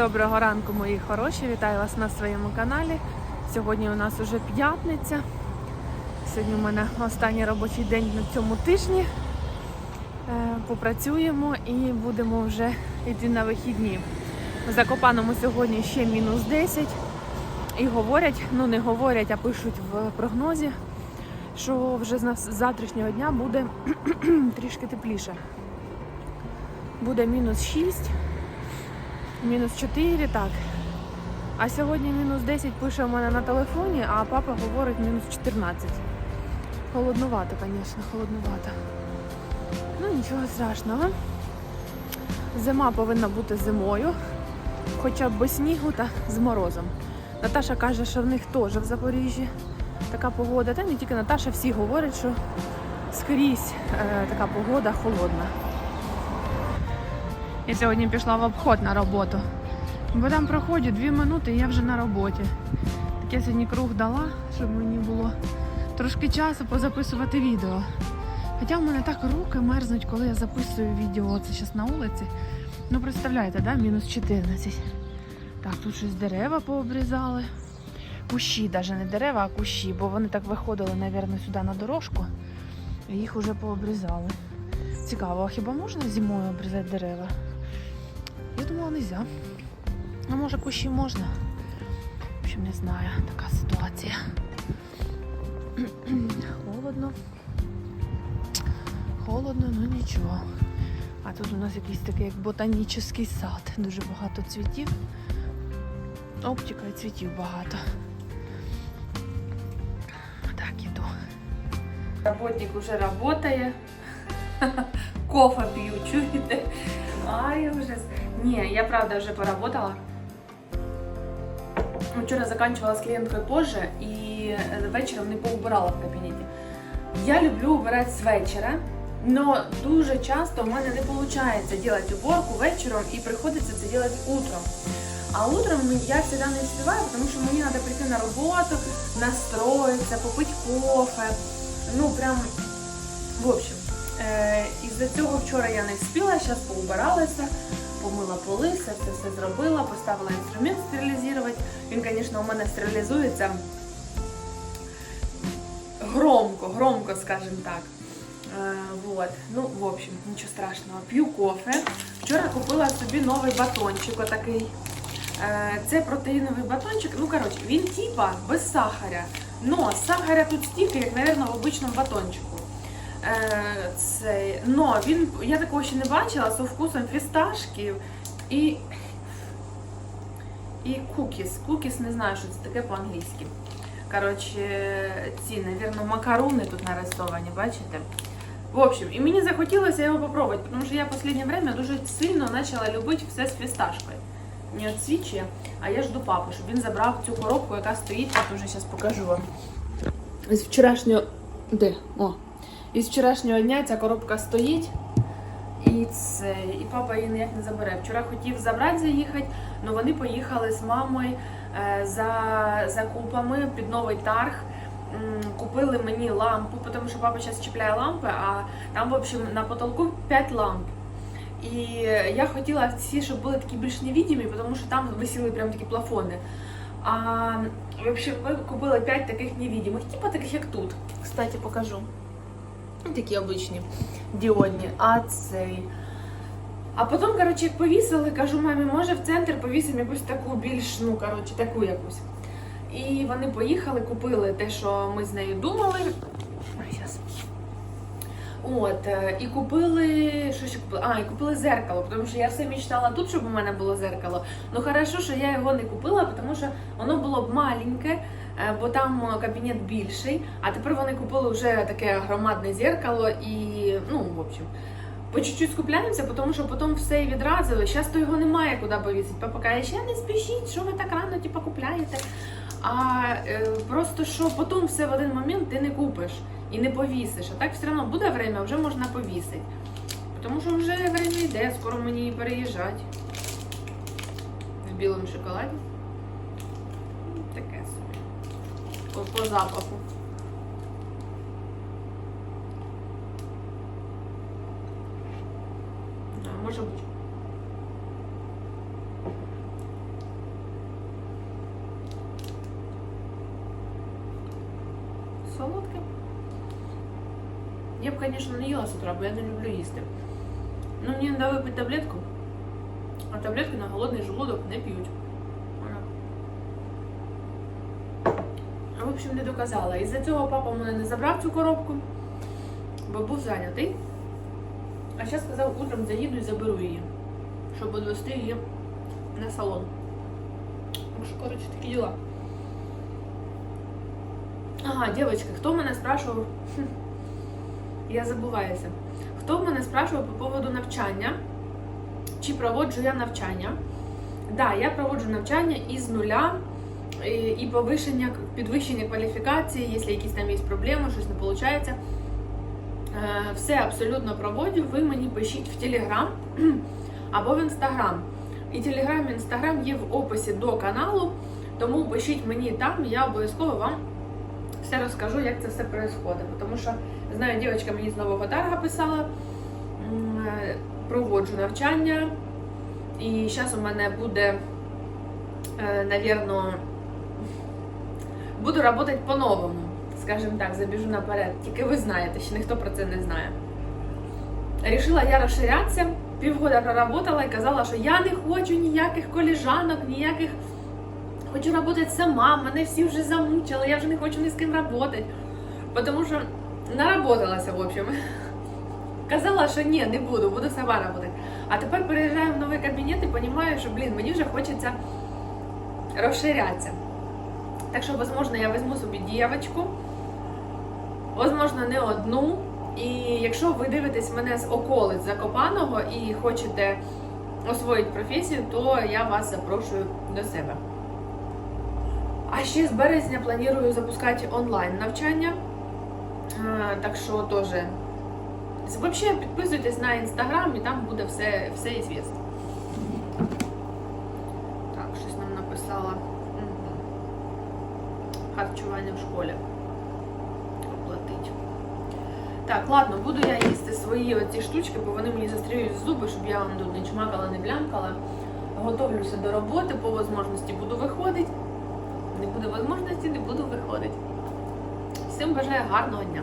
Доброго ранку, мої хороші! Вітаю вас на своєму каналі. Сьогодні у нас уже п'ятниця. Сьогодні у мене останній робочий день на цьому тижні. Е, Попрацюємо і будемо вже йти на вихідні. В Закопаному сьогодні ще мінус 10. І говорять, ну не говорять, а пишуть в прогнозі, що вже з завтрашнього дня буде трішки тепліше. Буде мінус 6. Мінус 4, так. А сьогодні мінус 10 пише у мене на телефоні, а папа говорить мінус 14. Холоднувато, звісно, холоднувато. Ну нічого страшного. Зима повинна бути зимою, хоча б без снігу та з морозом. Наташа каже, що в них теж в Запоріжжі така погода. Та не тільки Наташа, всі говорять, що скрізь е, така погода холодна. Я сьогодні пішла в обход на роботу. Бо там проходять дві минути і я вже на роботі. Так я сьогодні круг дала, щоб мені було трошки часу позаписувати відео. Хоча в мене так руки мерзнуть, коли я записую відео. Це зараз на вулиці. Ну, представляєте, да? мінус 14. Так, тут щось дерева пообрізали. Кущі, навіть не дерева, а кущі, бо вони так виходили, мабуть, сюди на дорожку. І їх вже пообрізали. Цікаво, а хіба можна зимою обрізати дерева? Я думала, нельзя. А може кущі можна? В общем, не знаю, така ситуація. Холодно. Холодно, ну нічого. А тут у нас якийсь такий як ботанічний сад. Дуже багато цвітів. Оптика і цвітів багато. Так, іду. Работник уже работає. Кофе п'ю, чуєте? Ай, ужас. Ні, я правда вже поработала. Вчора заканчивала з клієнткою позже і вечором не поубирала в кабінеті. Я люблю убирати з вечора, але дуже часто в мене не виходить робити уборку вечором і приходиться це робити утром. А утром я завжди не встигаю, тому що мені треба прийти на роботу, настроїтися, попити кофе. Ну прям в общем. Е, із-за цього вчора я не встигла, зараз поубиралася, помила поли, все, все, все зробила, поставила інструмент стерилізувати. Він, звісно, у мене стерилізується громко, громко, скажем так. Е, вот. Ну, в общем, нічого страшного. П'ю кофе. Вчора купила собі новий батончик отакий. Е, Це протеїновий батончик. Ну, коротше, він типа без сахаря. Но сахаря тут стільки, як, мабуть, в обичному батончику. Е, Цей. Но він, я такого ще не бачила, з вкусом фісташків і, і кукіс. Кукіс, не знаю, що це таке по-англійськи. Коротше, ці, навірно, макарони тут нарисовані, бачите? В общем, і мені захотілося його попробувати, тому що я в останнє время дуже сильно почала любити все з фісташкою. От свічі, а я жду папу, щоб він забрав цю коробку, яка стоїть, я вже зараз покажу вам. З вчорашнього. Де? О. Із вчорашнього дня ця коробка стоїть. І це, і папа її ніяк не забере. Вчора хотів забрати заїхати, але вони поїхали з мамою е, за закупами під новий тарг. Купили мені лампу, тому що папа зараз чіпляє лампи, а там, в общем, на потолку 5 ламп. І я хотіла всі, щоб були такі більш невидимі, тому що там висіли прям такі плафони. А в общем, ми купили 5 таких невидимих, типу таких як тут. Кстати, покажу. Ну, Такі обичні діодні. А цей. А потім, коротше, як повісили, кажу, мамі, може в центр повісимо якусь таку більш, ну, коротше, таку якусь. І вони поїхали, купили те, що ми з нею думали. Ой, щас. От, е, і купили. Що ще купили? А, і купили зеркало, тому що я все мечтала тут, щоб у мене було зеркало. Ну хорошо, що я його не купила, тому що воно було б маленьке, бо там е, кабінет більший. А тепер вони купили вже таке громадне зеркало і, ну, в общем. По чуть-чуть скупляємося, тому що потім все і відразу. Зараз то його немає куди повісити. Папа каже, ще не спішіть, що ви так рано типу, купляєте. А е, просто що потім все в один момент ти не купиш і не повісиш. А так все одно буде время, вже можна повісити. Тому що вже время йде, скоро мені переїжджати. В білому шоколаді. По, по запаху. А, Може бути. Солодке. Я бы, конечно, не ела с утра, бо я не люблю їсти. Ну, мені треба випити таблетку, а таблетки на голодний желудок не п'ють. В общем, не доказала. Із-за цього папа мене не забрав цю коробку, бо був зайнятий. А зараз сказав, утром заїду і заберу її, щоб відвести її на салон. Так що, коротше, такі діла. Ага, дівчатки, хто мене спрашував? Я забуваюся. Хто мене спрашував по поводу навчання? Чи проводжу я навчання? Так, да, я проводжу навчання із нуля і, і підвищення кваліфікації, якщо якісь там є проблеми, щось не виходить. Е, Все абсолютно проводжу. Ви мені пишіть в Телеграм або в Інстаграм. І Телеграм, і Інстаграм є в описі до каналу, тому пишіть мені там, я обов'язково вам все розкажу, як це все відбувається. Тому що знаю, дівчинка мені з нового тарга писала, е, проводжу навчання, і зараз у мене буде, е, навірно, буду працювати по-новому. Скажімо так, забіжу наперед. Тільки ви знаєте, ще ніхто про це не знає. Рішила я розширятися, півгода проработала і казала, що я не хочу ніяких коліжанок, ніяких. Хочу працювати сама, мене всі вже замучили, я вже не хочу ні з ким працювати. Тому що наработалася, в общем. Казала, що ні, не буду, буду сама працювати. А тепер переїжджаю в новий кабінет і розумію, що, блін, мені вже хочеться розширятися. Так що, возможно, я візьму собі дівчинку, возможно, не одну. І якщо ви дивитесь мене з околиць Закопаного і хочете освоїти професію, то я вас запрошую до себе. А ще з березня планую запускати онлайн навчання. Так що теж. Взагалі підписуйтесь на інстаграм і там буде все, все ізвісно. Так, щось нам написала. Мгм. Харчування в школі. Оплатить. Так, ладно, буду я їсти свої оці штучки, бо вони мені застрілюють зуби, щоб я вам тут не чмакала, не блямкала. Готовлюся до роботи, по можливості буду виходити. Не буде можливості, не буду виходити. Всім бажаю гарного дня.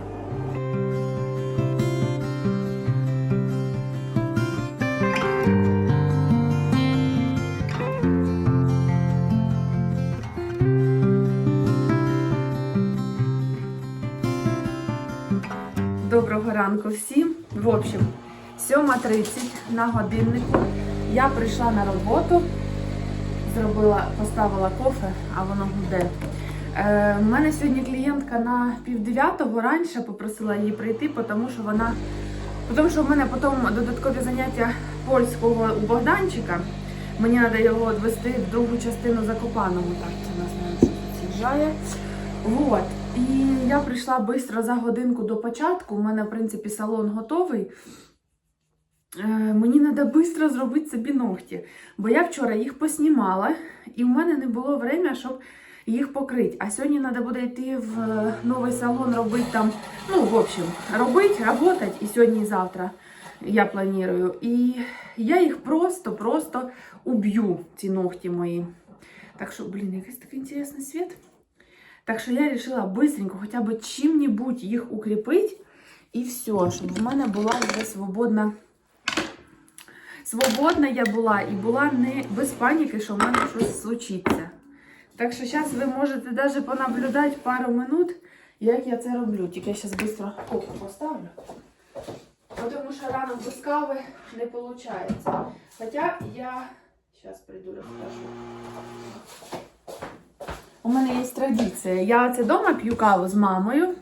Ранку всім. В общем, 7.30 на годиннику. Я прийшла на роботу, зробила, поставила кофе, а воно гуде. Е, У мене сьогодні клієнтка на півдев'ятого раніше попросила її прийти, тому що вона. Тому що в мене потім додаткові заняття польського у Богданчика. Мені треба його відвести в другу частину Закопаного. Так, це нас щось з'їжджає. Вот. І я прийшла швидко за годинку до початку. У мене, в принципі, салон готовий. Е, Мені треба швидко зробити собі ногті. Бо я вчора їх поснімала, і в мене не було времени, щоб їх покрити. А сьогодні треба буде йти в е, новий салон, робити там, ну, в общем, робити, працювати і сьогодні, і завтра я планую. І я їх просто-просто уб'ю, ці ногті мої. Так що, блін, якийсь такий інтересний світ. Так що я вирішила быстренько хоча б чим-небудь їх укріпити. І все, щоб в мене була вже свободна. Свободна я була і була не без паніки, що в мене щось случиться. Так що зараз ви можете навіть понаблюдати пару минут, як я це роблю. Тільки я зараз швидко кофе поставлю. Тому що рано без кави не виходить. Хоча я. Зараз прийду розкажу. У мене є традиція. Я це вдома п'ю каву з мамою,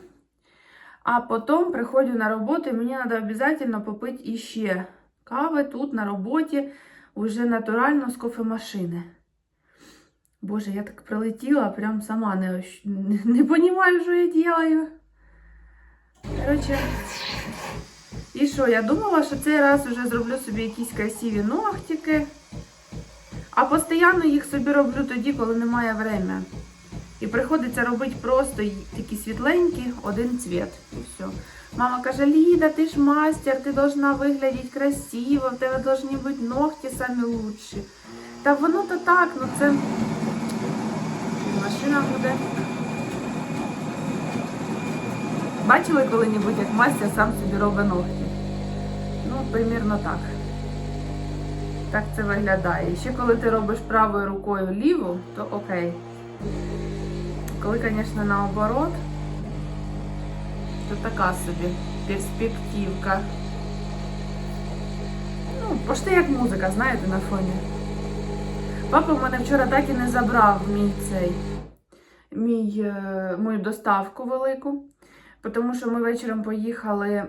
а потім приходжу на роботу і мені треба обов'язково попити іще кави тут на роботі, вже натурально з кофемашини. Боже, я так прилетіла, прям сама не, розумію, що я роблю. Коротше, і що, я думала, що цей раз вже зроблю собі якісь красиві ногтики. А постійно їх собі роблю тоді, коли немає времени. І приходиться робити просто такі світленькі, один цвіт. І все. Мама каже, Ліда, ти ж мастер, ти должна виглядати красиво, в тебе должні бути ногті самі лучші. Та воно то так, ну це машина буде. Бачили коли-небудь, як мастер сам собі робить ногті? Ну, примірно так. Так це виглядає. Ще коли ти робиш правою рукою ліву, то окей. Коли, звісно, наоборот, то така собі перспективка. Ну, пошти як музика, знаєте, на фоні. Папа в мене вчора так і не забрав мій цей мій, е, мою доставку велику. Тому що ми вечором поїхали е,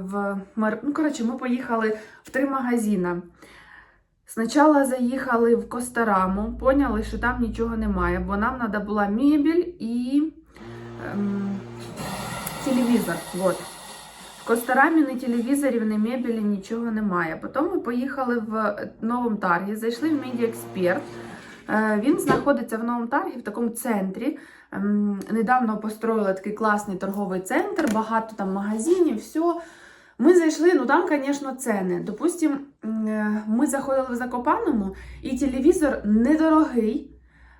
в Ну, коротше, ми поїхали в три магазини. Спочатку заїхали в Костараму, поняли, що там нічого немає, бо нам треба була мебель і ем, телевізор. Вот. В Костарамі ні телевізорів, ні мебелі, нічого немає. Потім ми поїхали в новому таргі, зайшли в Expert. Е, Він знаходиться в новому таргі, в такому центрі. Ем, Недавно построїли такий класний торговий центр, багато там магазинів, все. Ми зайшли, ну там, звісно, ціни. Допустим, е, ми заходили в Закопаному, і телевізор недорогий,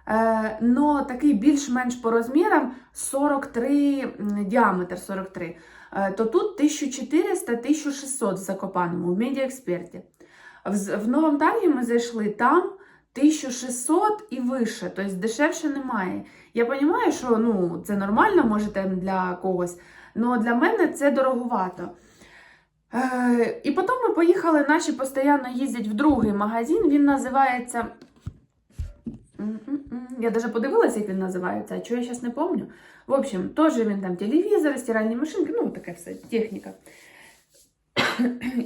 е, но такий більш-менш по розмірам 43 діаметр 43. Е, То тут 1400-1600 в Закопаному, в медіаексперті. В, новому таргі ми зайшли там 1600 і вище, тобто дешевше немає. Я розумію, що ну, це нормально, може для когось, але для мене це дороговато. Е, і потім ми поїхали, наші постійно їздять в другий магазин, він називається. Я навіть подивилася, як він називається, а чого я зараз не пам'ятаю. В общем, теж він там телевізор, стиральні машинки, ну таке все, техніка.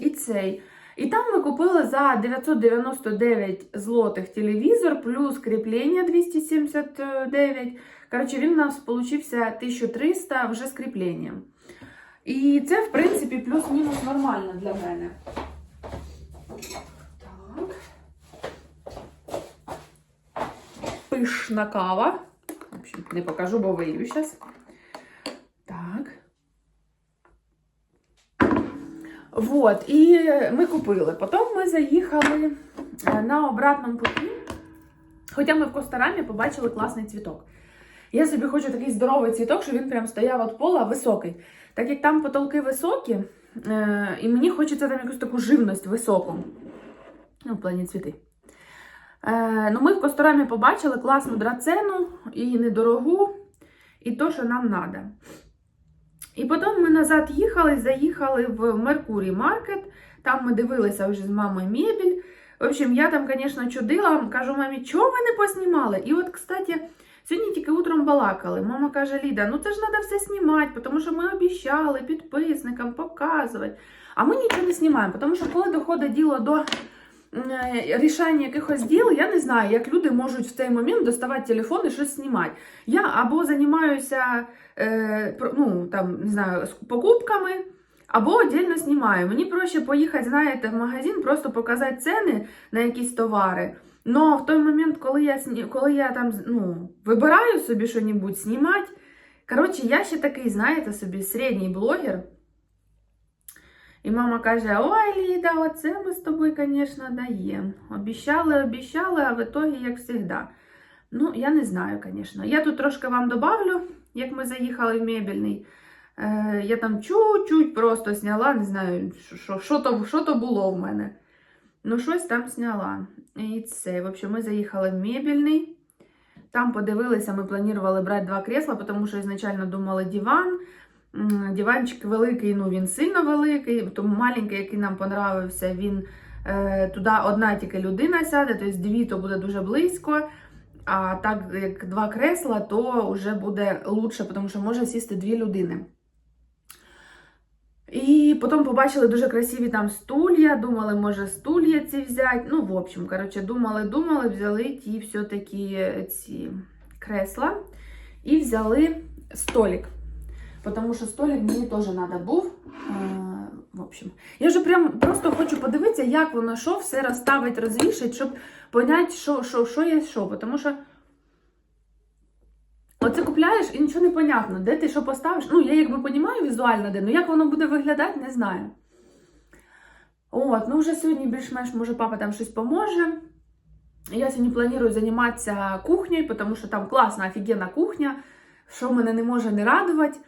І цей. І там ми купили за 999 злотих телевізор, плюс кріплення 279. Коротше, він у нас получився 1300 вже з кріпленням. І це, в принципі, плюс-мінус нормально для мене. Так. Пишна кава. Не покажу, бо вию зараз. Так. Вот, і ми купили. Потім ми заїхали е, на обратному путі. Хоча ми в Костарамі побачили класний цвіток. Я собі хочу такий здоровий цвіток, щоб він прям стояв від пола високий. Так як там потолки високі, е, і мені хочеться там якусь таку живність високу. Ну, в плані цвіти. Е, ну, ми в Косторамі побачили класну драцену і недорогу, і то, що нам треба. І потім ми назад їхали, заїхали в Меркурій Маркет. Там ми дивилися вже з мамою мебель. В общем, я там, звісно, чудила. Кажу, мамі, чого ви не поснімали? І от, кстати, сьогодні тільки утром балакали. Мама каже, Ліда, ну це ж треба все знімати, тому що ми обіцяли підписникам показувати. А ми нічого не знімаємо, тому що коли доходить діло до е, рішання якихось діл, я не знаю, як люди можуть в цей момент доставати телефон і щось знімати. Я або займаюся е, ну, там, не знаю, покупками, або отдельно знімаю. Мені проще поїхати, знаєте, в магазин, просто показати ціни на якісь товари. Но в той момент, коли я, коли я там ну, вибираю собі щось знімати, коротше, я ще такий, знаєте, собі середній блогер. І мама каже: Ой, Ліда, оце ми з тобою, звісно, даємо. Обіщали, обіщали, а в ітогі, як завжди. Ну, я не знаю, звісно. Я тут трошки вам добавлю, як ми заїхали в мебельний. Е, я там чуть-чуть просто зняла, не знаю, що, що, то, було в мене. Ну, щось там зняла. І це, в общем, ми заїхали в мебельний. Там подивилися, ми планували брати два крісла, тому що ізначально думали диван. Диванчик великий, ну він сильно великий, тому маленький, який нам понравився, він е, туди одна тільки людина сяде, тобто дві то буде дуже близько. А так як два кресла, то вже буде лучше, тому що може сісти дві людини. І потім побачили дуже красиві там стулья, думали, може стулья ці взяти. Ну, в общем, коротше, думали, думали, взяли ті все-таки ці кресла і взяли столик. Тому що столик мені теж треба був. Е, В общем, я вже прям просто хочу подивитися, як воно що, все розставить, розвішать, щоб поняти, що, що, що є що. Тому що Оце купляєш і нічого не понятно, де ти що поставиш. Ну, я якби розумію візуально, де, ну як воно буде виглядати, не знаю. От, ну вже сьогодні більш-менш, може, папа там щось поможе. Я сьогодні планую займатися кухнею, тому що там класна, офігенна кухня, що мене не може не радувати.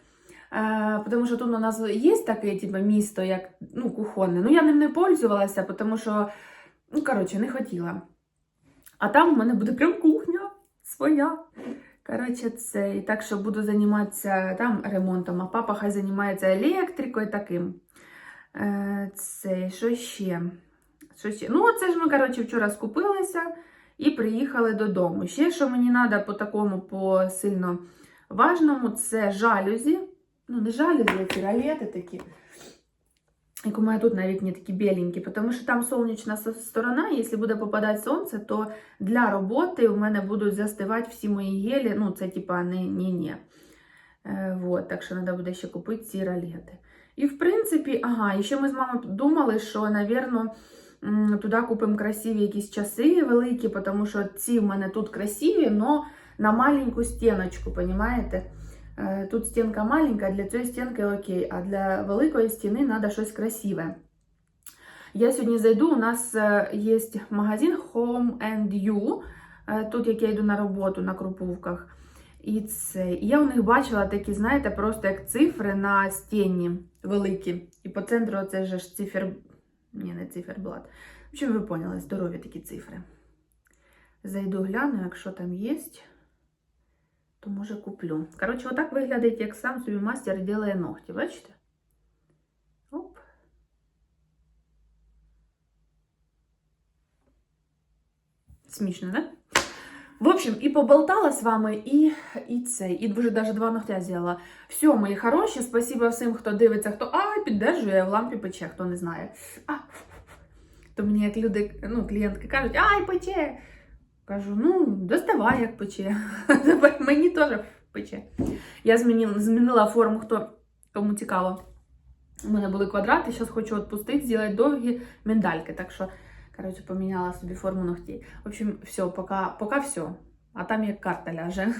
Е, тому що тут у нас є таке типу, місто, як ну, кухонне. Ну, я ним не пользувалася, тому що, ну, коротше, не хотіла. А там в мене буде прям кухня своя. Коротше, це і так що буду займатися там ремонтом, а папа хай займається електрикою таким. Е, Це що ще? Що ще? Ну, це ж ми, коротше, вчора скупилися і приїхали додому. Ще, що мені треба по такому, по сильно важному, це жалюзі. Ну, не жалюзі, а ці ролети такі. Як у мене тут на вікні такі біленькі, тому що там сонячна со- сторона, якщо буде попадати сонце, то для роботи у мене будуть застивати всі мої гелі. Ну, це типа не ні ні Е, вот, так що треба буде ще купити ці ролети. І в принципі, ага, і ще ми з мамою думали, що, напевно, туди купимо красиві якісь часи великі, тому що ці в мене тут красиві, але на маленьку стіночку, понимаете? Е, Тут стінка маленька, для цієї стінки окей, а для великої стіни треба щось красиве. Я сьогодні зайду, у нас е, є магазин Home and You, е, тут як я йду на роботу на Круповках. І це. Я у них бачила такі, знаєте, просто як цифри на стіні великі. І по центру це ж цифер. Ні, не циферблат. В общем, ви поняли, здорові такі цифри. Зайду гляну, якщо там є, то може куплю. Коротше, отак виглядить, як сам собі мастер ділає ногті, бачите? Оп. Смішно, да? В общем, і поболтала з вами, і, і це, і вже навіть два ногтя зробила. Все, мої хороші, спасибо всім, хто дивиться, хто а, піддержує в лампі пече, хто не знає. А, то мені як люди, ну, клієнтки кажуть, ай, пече. Кажу, ну, доставай, як пече. Мені теж пече. Я змінила, змінила форму, хто кому цікаво. У мене були квадрати, зараз хочу відпустити, зробити довгі міндальки. Так що, коротше, поміняла собі форму ногтей. В общем, все, пока все. А там як карта ляже.